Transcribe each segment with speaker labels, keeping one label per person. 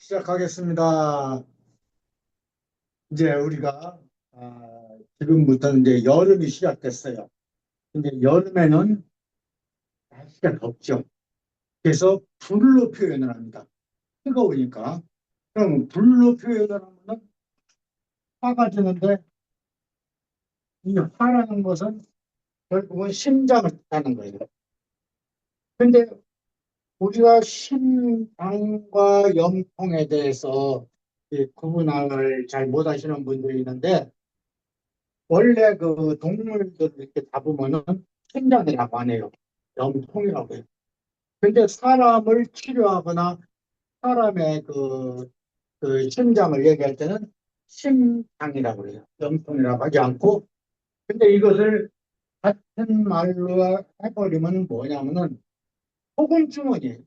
Speaker 1: 시작하겠습니다. 이제 우리가 아, 지금부터 이제 여름이 시작됐어요. 근데 여름에는 날씨가 덥죠. 그래서 불로 표현을 합니다. 뜨거우니까. 그럼 불로 표현을 하면은 화가 지는데 이 화라는 것은 결국은 심장을 뜻하는 거예요. 근데 우리가 심장과 염통에 대해서 이 구분을 잘 못하시는 분들이 있는데 원래 그 동물들 이렇게 잡으면은 심장이라고 안 해요. 염통이라고 해요. 근데 사람을 치료하거나 사람의 그, 그 심장을 얘기할 때는 심장이라고 해요. 염통이라고 하지 않고 근데 이것을 같은 말로 해버리면 뭐냐면은 소금 주머니예요.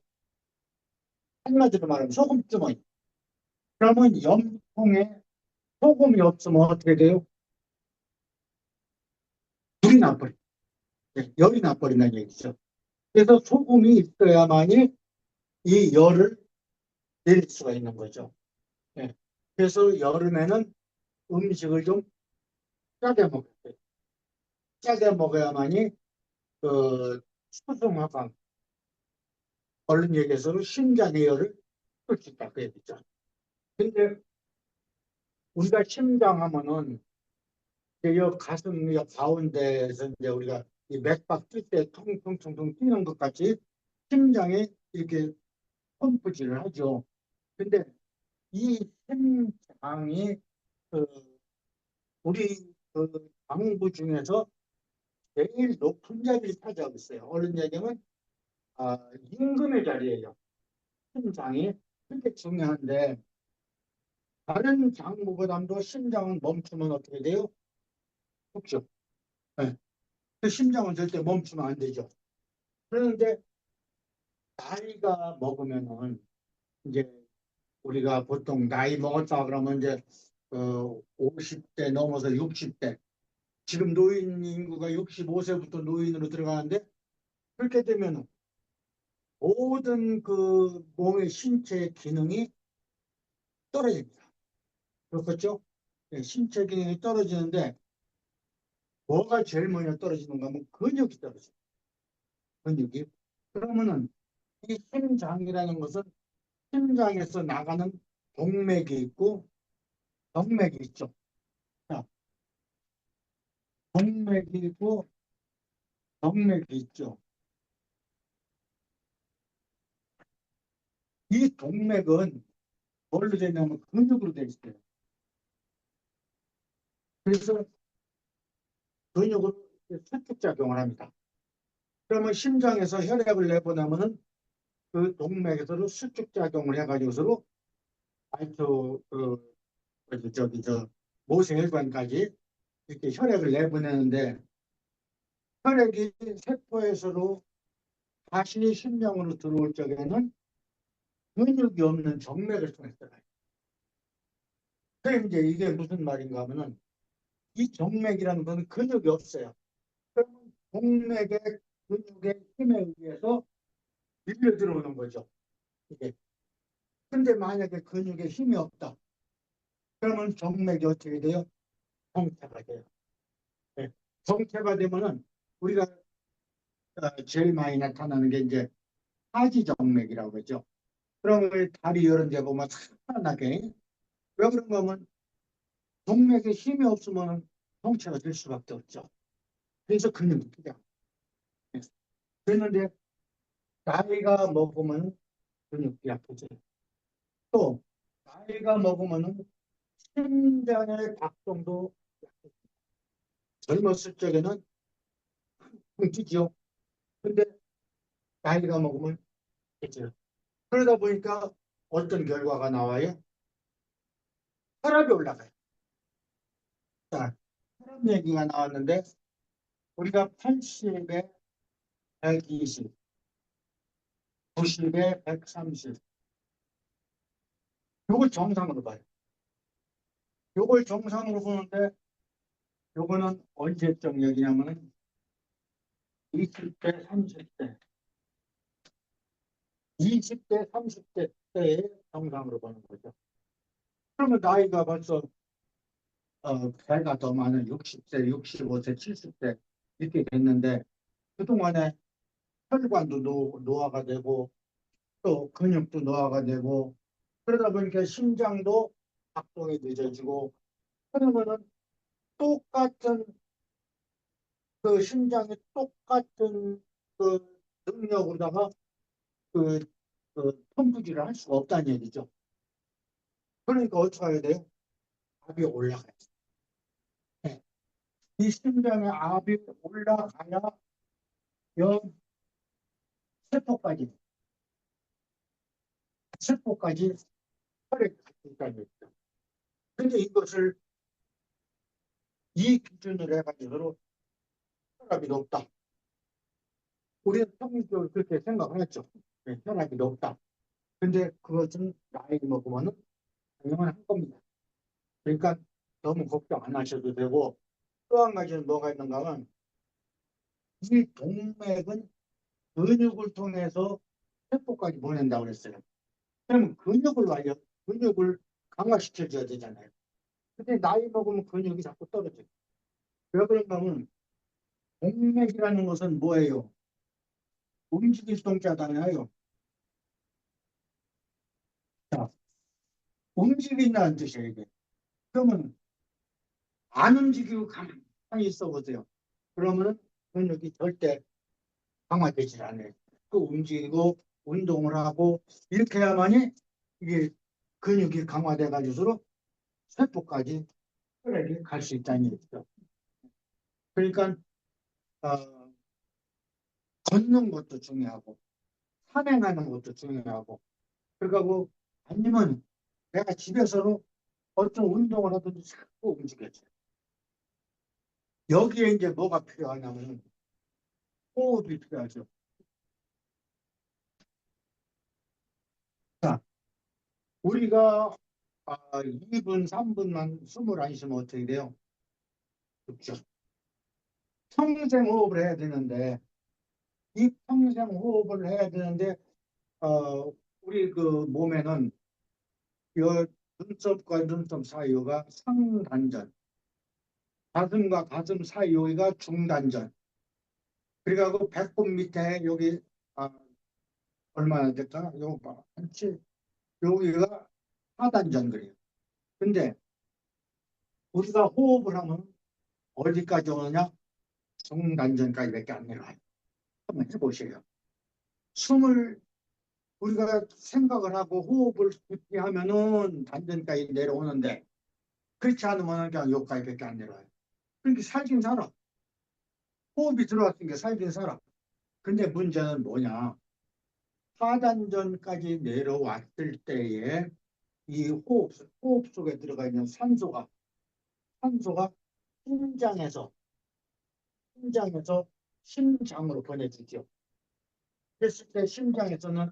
Speaker 1: 한마디로 말하면 소금 주머니. 그러면 염통에 소금이 없으면 어떻게 돼요? 불이 나버려. 열이 나버린다는 얘기죠. 그래서 소금이 있어야만이 이 열을 내릴 수가 있는 거죠. 예. 그래서 여름에는 음식을 좀 짜게 먹어야 돼요. 짜게 먹어야만이 그 수승화강 얼른 얘기해서는 심장의 열을 있다 그 얘기죠. 근데 우리가 심장 하면은 이제 이 가슴 이 가운데에서 이제 우리가 이 맥박 뛸 때 통통통통 뛰는 것 같이 심장이 이렇게 펌프질을 하죠. 근데 이 심장이 그 우리 그 장부 중에서 제일 높은 자리를 차지하고 있어요. 얼른 얘기하면 아, 임금의 자리예요. 심장이 그렇게 중요한데 다른 장부보다도 심장은 멈추면 어떻게 돼요? 죽죠. 네. 그 심장은 절대 멈추면 안 되죠. 그런데 나이가 먹으면은 이제 우리가 보통 나이 먹었다 그러면 이제 어 50대 넘어서 60대 지금 노인 인구가 65세부터 노인으로 들어가는데 그렇게 되면 모든 그 몸의 신체 기능이 떨어집니다. 그렇겠죠? 네, 신체 기능이 떨어지는데 뭐가 제일 먼저 떨어지는가 하면 근육이 떨어져요. 근육이. 그러면은 이 심장이라는 것은 심장에서 나가는 동맥이 있고 동맥이 있죠. 자, 동맥이 있고 동맥이 있죠. 이 동맥은 뭘로 되냐면 근육으로 되어 있어요. 그래서 근육으로 수축작용을 합니다. 그러면 심장에서 혈액을 내보내면은 그 동맥에서도 수축작용을 해가지고서도 아이트 그 어디 저기 저 모세혈관까지 이렇게 혈액을 내보내는데 혈액이 세포에서도 다시 심장으로 들어올 적에는 근육이 없는 정맥을 통해서 가요. 그럼 이제 이게 무슨 말인가 하면은 이 정맥이라는 건 근육이 없어요. 그러면 동맥의 근육의 힘에 의해서 밀려 들어오는 거죠. 이게. 근데 만약에 근육에 힘이 없다. 그러면 정맥이 어떻게 돼요? 정체가 돼요. 네. 정체가 되면은 우리가 어, 제일 많이 나타나는 게 이제 하지정맥이라고 하죠. 그러면 다리 이런 데 보면 산란하게 왜 그런가 하면 동맥에 힘이 없으면 정체가 될 수밖에 없죠. 그래서 근육이 필요. 그랬는데 나이가 먹으면 근육이 약해져요. 또 나이가 먹으면 심장의 박동도 약해져요. 젊었을 적에는 뭉치지요. 근데 나이가 먹으면 약해져요. 그러다 보니까 어떤 결과가 나와요? 혈압이 올라가요. 자, 혈압 얘기가 나왔는데 우리가 80에 120, 90에 130 요걸 정상으로 봐요. 요걸 정상으로 보는데 요거는 언제적 얘기냐면은 20대, 30대 20대, 30대 때의 정상으로 보는 거죠. 그러면 나이가 벌써 어, 배가 더 많은 60세, 65세, 70세 이렇게 됐는데 그동안에 혈관도 노, 노화가 되고 또 근육도 노화가 되고 그러다 보니까 심장도 작동이 늦어지고 그러면은 똑같은 그 심장이 똑같은 그 능력으로다가 그, 그 펌프질을 할 수가 없다는 얘기죠. 그러니까 어떻게 해야 돼요? 압이 올라가야 돼. 네. 이 심장에 압이 올라가야 여 세포까지 세포까지 혈액이 있다는 얘기죠. 근데 이것을 이 기준으로 해가지고 혈압이 높다. 우리는 평균적으로 그렇게 생각을 했죠. 네, 혈압이 높다. 근데 그것은 나이 먹으면은 당연한 겁니다. 그러니까 너무 걱정 안 하셔도 되고 또 한 가지는 뭐가 있는가 하면 이 동맥은 근육을 통해서 세포까지 보낸다고 그랬어요. 그러면 근육을 말려 근육을 강화시켜줘야 되잖아요. 근데 나이 먹으면 근육이 자꾸 떨어져요. 왜 그런가 하면 동맥이라는 것은 뭐예요? 움직일 동자잖아요. 자, 움직인다는 뜻이에요, 이게. 그러면 안 움직이고 가만히 있어 보세요. 그러면은 근육이 절대 강화되지 않아요. 그 움직이고 운동을 하고 이렇게 해야만이 이게 근육이 강화돼 가지고 세포까지 혈액이 갈 수 있다는 얘기죠. 그러니까 어, 걷는 것도 중요하고 산행하는 것도 중요하고 그러고 아니면 내가 집에서도 어떤 운동을 하든지 자꾸 움직여줘요. 여기에 이제 뭐가 필요하냐면 호흡이 필요하죠. 자, 우리가 아, 2분, 3분만 숨을 안 쉬면 어떻게 돼요? 그렇죠. 평생 호흡을 해야 되는데 이 평생 호흡을 해야 되는데 어, 우리 그 몸에는 요 눈썹과 눈썹 사이가 상단전 가슴과 가슴 사이가 중단전 그래가지고 배꼽 밑에 여기 아, 얼마나 될까? 요거 봐. 한치 여기가 하단전 그래요. 근데 우리가 호흡을 하면 어디까지 오느냐? 중단전까지밖에 안 내려와요. 한번 해보세요. 숨을 우리가 생각을 하고 호흡을 깊게 하면은 단전까지 내려오는데 그렇지 않으면 그냥 여기까지밖에 안 내려와요. 그러니까 살긴 살아. 호흡이 들어왔으니까 살긴 살아. 근데 문제는 뭐냐? 하단전까지 내려왔을 때에 이 호흡, 호흡 속에 들어가 있는 산소가, 산소가 심장에서, 심장에서 심장으로 보내주죠. 그랬을 때 심장에서는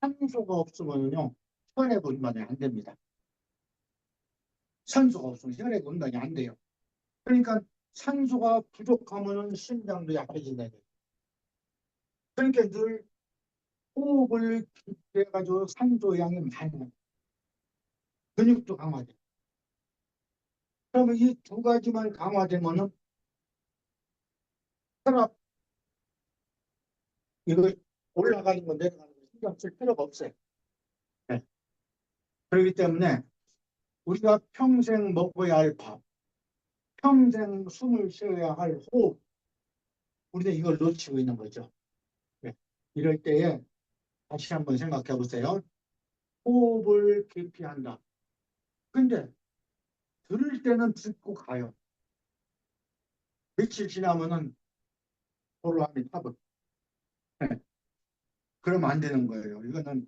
Speaker 1: 산소가 없으면요, 혈액 운반이 안 됩니다. 산소가 없으면 혈액 운반이 안 돼요. 그러니까 산소가 부족하면은 심장도 약해진다. 그러니까 늘 호흡을 깊게 해가지고 산소 양이 나. 근육도 강화돼. 그러면 이 두 가지만 강화되면은 혈압 이거 올라가는 건 내려가는 건 신경 쓸 필요가 없어요. 네. 그렇기 때문에 우리가 평생 먹어야 할 밥, 평생 숨을 쉬어야 할 호흡, 우리는 이걸 놓치고 있는 거죠. 네. 이럴 때에 다시 한번 생각해 보세요. 호흡을 깊이 한다. 근데 들을 때는 듣고 가요. 며칠 지나면은 볼람이 타버. 네. 그러면 안 되는 거예요. 이거는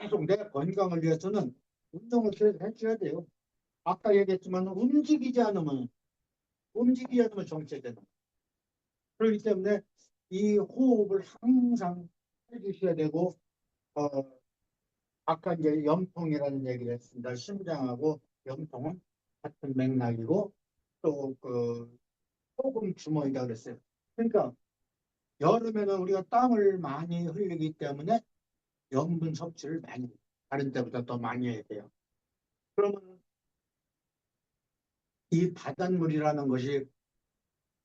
Speaker 1: 계속 내 건강을 위해서는 운동을 계속 해줘야 돼요. 아까 얘기했지만 움직이지 않으면 움직이지 않으면 정체되는 거예요. 그렇기 때문에 이 호흡을 항상 해주셔야 되고 어, 아까 이제 염통이라는 얘기를 했습니다. 심장하고 염통은 같은 맥락이고 또그 소금 주머니다 그랬어요. 그러니까 여름에는 우리가 땀을 많이 흘리기 때문에 염분 섭취를 많이. 다른 때보다 더 많이 해야 돼요. 그러면 이 바닷물이라는 것이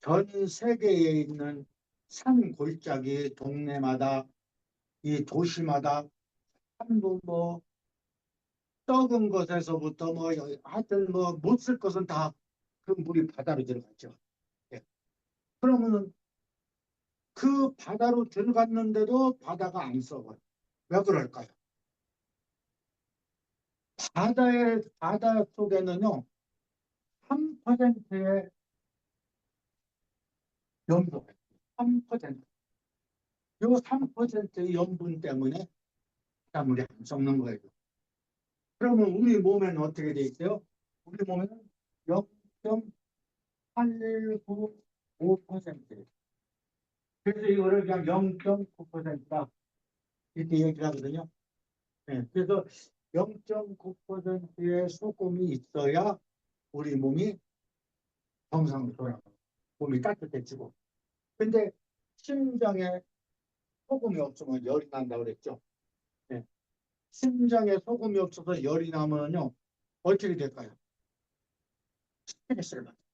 Speaker 1: 전 세계에 있는 산 골짜기 동네마다 이 도시마다 한부 뭐 적은 것에서부터 뭐 여- 하여튼 뭐 못 쓸 것은 다 그 물이 바다로 들어갔죠. 예. 그러면은 그 바다로 들어갔는데도 바다가 안 썩어요. 왜 그럴까요? 바다의 바다 속에는요 3%의 염도가 있어요. 3%. 요 3%의 염분 때문에 바닷물이 안 썩는 거예요. 그러면 우리 몸에는 어떻게 돼 있어요? 우리 몸에는 0.895%. 그래서 이거를 그냥 0.9%다. 이렇게 얘기를 하거든요. 네, 그래서 0.9%의 소금이 있어야 우리 몸이 정상으로. 몸이 따뜻해지고. 근데 심장에 소금이 없으면 열이 난다고 그랬죠. 네. 심장에 소금이 없어서 열이 나면요. 어떻게 될까요? 스트레스를 받아요.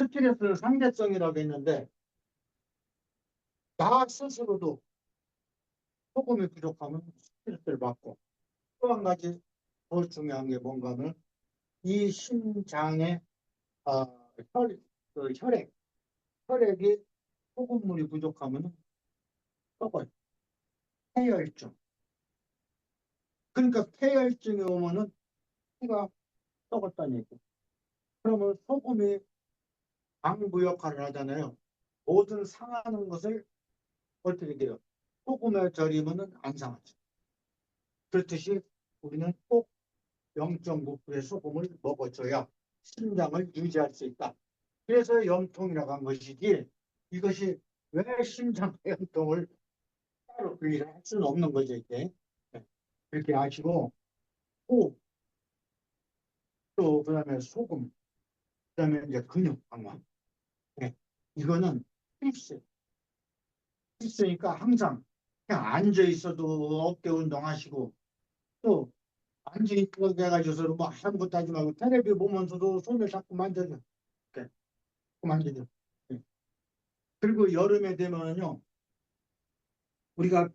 Speaker 1: 스트레스는 상대성이라고 했는데 나 스스로도 소금이 부족하면 스트레스를 받고 또 한 가지 더 중요한 게 뭔가 하면 이 심장의 어, 혈, 그 혈액, 혈액이 소금물이 부족하면 썩어요. 폐혈증. 그러니까 폐혈증이 오면은 피가 썩었다는 얘기. 그러면 소금이 방부 역할을 하잖아요. 모든 상하는 것을 어떻게 돼요? 소금에 절이면은 안 상하죠. 그렇듯이 우리는 꼭 0.9%의 소금을 먹어줘야 심장을 유지할 수 있다. 그래서 염통이라고 한 것이지 이것이 왜 심장 염통을 따로 분리를 할 수는 없는 거죠 이게 네. 그렇게 아시고 호, 또 그다음에 소금, 그다음에 이제 근육 강화. 네. 이거는 필수. 필수니까 항상 그냥 앉아 있어도 어깨 운동하시고 또 앉아 있고 해가지고서 뭐 아무것도 하지 말고 테레비 보면서도 손을 자꾸 만져줘. 이렇게 만져줘. 네. 그리고 여름에 되면은요 우리가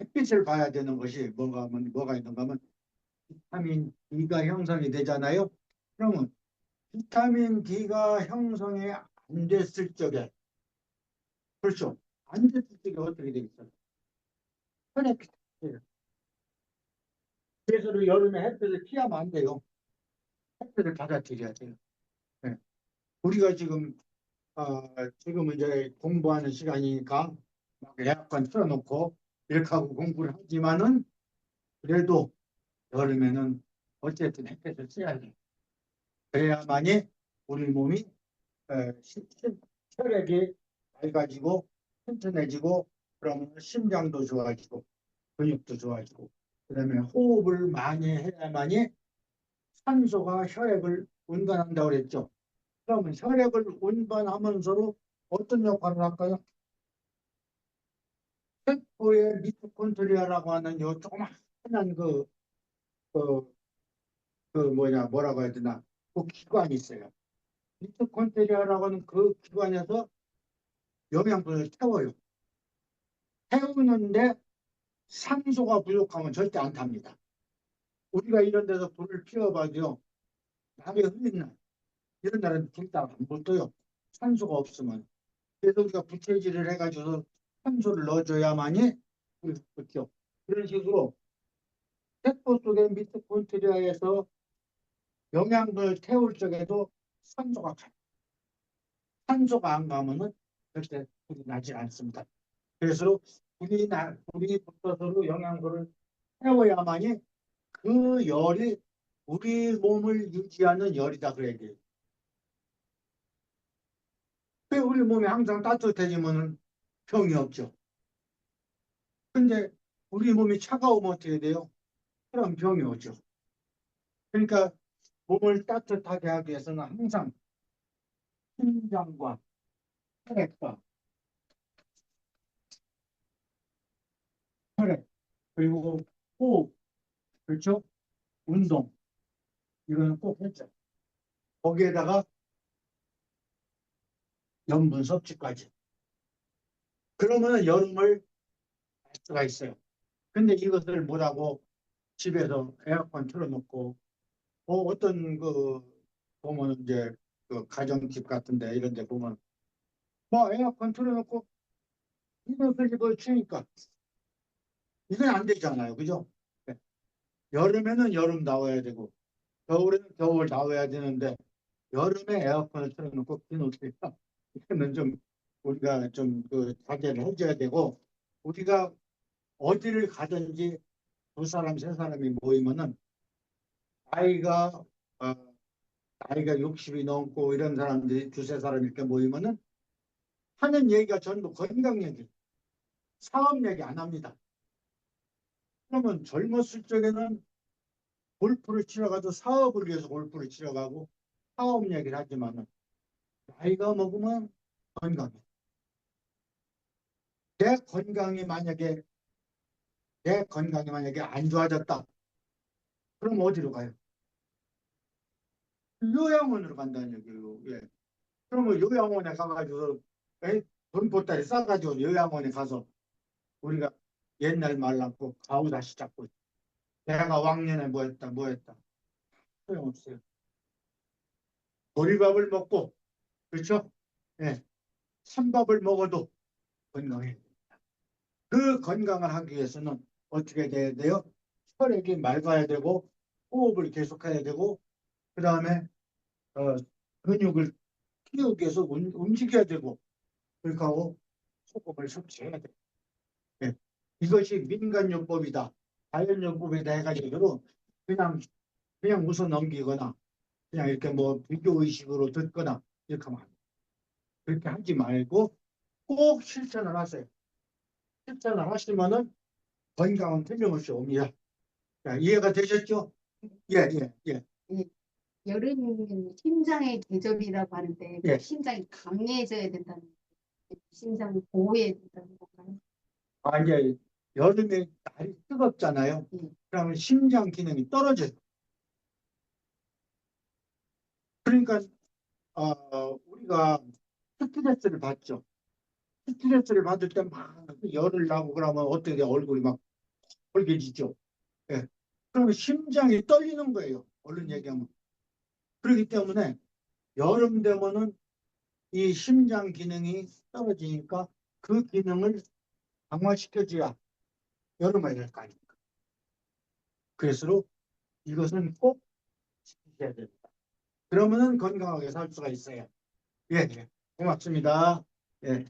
Speaker 1: 햇빛을 봐야 되는 것이 뭔가 뭐가 있는가 하면 비타민 D가 형성이 되잖아요. 그러면 비타민 D가 형성이 안 됐을 적에 그렇죠. 안 됐을 적에 어떻게 되겠어요? 혈액 비타민 그래서 여름에 햇빛을 피하면 안 돼요. 햇빛을 받아들여야 돼요. 네. 우리가 지금 어, 지금 이제 공부하는 시간이니까 막 에어컨 틀어놓고 이렇게 하고 공부를 하지만은 그래도 여름에는 어쨌든 햇빛을 쐬야 돼. 그래야만이 우리 몸이 혈액이 맑아지고 튼튼해지고 그러면 심장도 좋아지고 근육도 좋아지고 그다음에 호흡을 많이 해야만이 산소가 혈액을 운반한다고 그랬죠. 그러면 혈액을 운반하면서도 어떤 역할을 할까요? 세포의 미토콘드리아라고 하는 요 조그마한 그, 그, 그 뭐냐, 뭐라고 해야 되나, 그 기관이 있어요. 미토콘드리아라고 하는 그 기관에서 영양분을 태워요. 태우는데 산소가 부족하면 절대 안 탑니다. 우리가 이런 데서 불을 피워봐도요, 밤에 흐린 날, 이런 날은 불다가 안 붙어요. 산소가 없으면. 그래서 우리가 부채질을 해가지고 산소를 넣어줘야만이 우리가 붙죠. 그런 식으로 세포 속의 미토콘드리아에서 영양분을 태울 적에도 산소가 가요. 산소가 안 가면은 절대 불이 나지 않습니다. 그래서 불이 나, 불이 붙어서도 영양분을 태워야만이 그 열이 우리 몸을 유지하는 열이다 그래야 돼요. 왜 우리 몸이 항상 따뜻해지면은 병이 없죠. 근데 우리 몸이 차가우면 어떻게 돼요? 그럼 병이 오죠. 그러니까 몸을 따뜻하게 하기 위해서는 항상 심장과 혈액과 혈액, 그리고 호흡, 그렇죠? 운동, 이거는 꼭 했죠. 거기에다가 염분 섭취까지. 그러면 여름을 할 수가 있어요. 근데 이것을 못하고 집에서 에어컨 틀어놓고 어, 어떤 그 보면 이제 그 가정집 같은데 이런 데 보면 뭐 에어컨 틀어놓고 이것을 입어 추니까 이건 안 되잖아요. 그죠? 네. 여름에는 여름 나와야 되고 겨울에는 겨울 나와야 되는데 여름에 에어컨을 틀어놓고 해요? 이거는 좀 우리가 좀 그 자제를 해줘야 되고 우리가 어디를 가든지 두 사람 세 사람이 모이면은 나이가 어, 나이가 60이 넘고 이런 사람들이 두세 사람 이렇게 모이면은 하는 얘기가 전부 건강 얘기, 사업 얘기 안 합니다. 그러면 젊었을 적에는 골프를 치러 가도 사업을 위해서 골프를 치러 가고 사업 얘기를 하지만은 나이가 먹으면 건강해. 내 건강이 만약에 내 건강이 만약에 안 좋아졌다. 그럼 어디로 가요? 요양원으로 간다는 얘기예요. 예. 그러면 요양원에 가가지고 에이, 돈 보따리 싸가지고 요양원에 가서 우리가 옛날 말랑고 가우 다시 잡고 내가 왕년에 뭐 했다 뭐 했다 소용없어요. 보리밥을 먹고 그렇죠? 예. 찬밥을 먹어도 건강해. 그 건강을 하기 위해서는 어떻게 돼야 돼요? 혈액이 맑아야 되고 호흡을 계속해야 되고 그 다음에 어, 근육을 키우기 위해서 운- 움직여야 되고 그렇게 하고 소금을 섭취해야 돼. 예. 이것이 민간요법이다. 자연요법이다 해가지고 그냥 그냥 웃어 넘기거나 그냥 이렇게 뭐 비교 의식으로 듣거나 이렇게 하면 안 돼. 그렇게 하지 말고 꼭 실천을 하세요. 실천을 하시면은 건강은 틀림없이 옵니다. 자, 이해가 되셨죠? 예, 예, 예.
Speaker 2: 여름이면 심장의 계절이라고 하는데 그
Speaker 1: 예.
Speaker 2: 심장이 강해져야 된다는. 심장을 보호해야 된다는 건가요?
Speaker 1: 아, 이제 여름에 날이 뜨겁잖아요.
Speaker 2: 음.
Speaker 1: 그러면 심장 기능이 떨어져요. 그러니까 어, 우리가 스트레스를 받죠. 스트레스를 받을 때 막 열을 나고 그러면 어떻게 돼? 얼굴이 막 빨개지죠. 예. 그러면 심장이 떨리는 거예요. 얼른 얘기하면. 그렇기 때문에 여름 되면은 이 심장 기능이 떨어지니까 그 기능을 강화시켜줘야 여름에 될거 아닙니까? 그래서 이것은 꼭 지키셔야 됩니다. 그러면은 건강하게 살 수가 있어요. 예, 예. 고맙습니다. 예.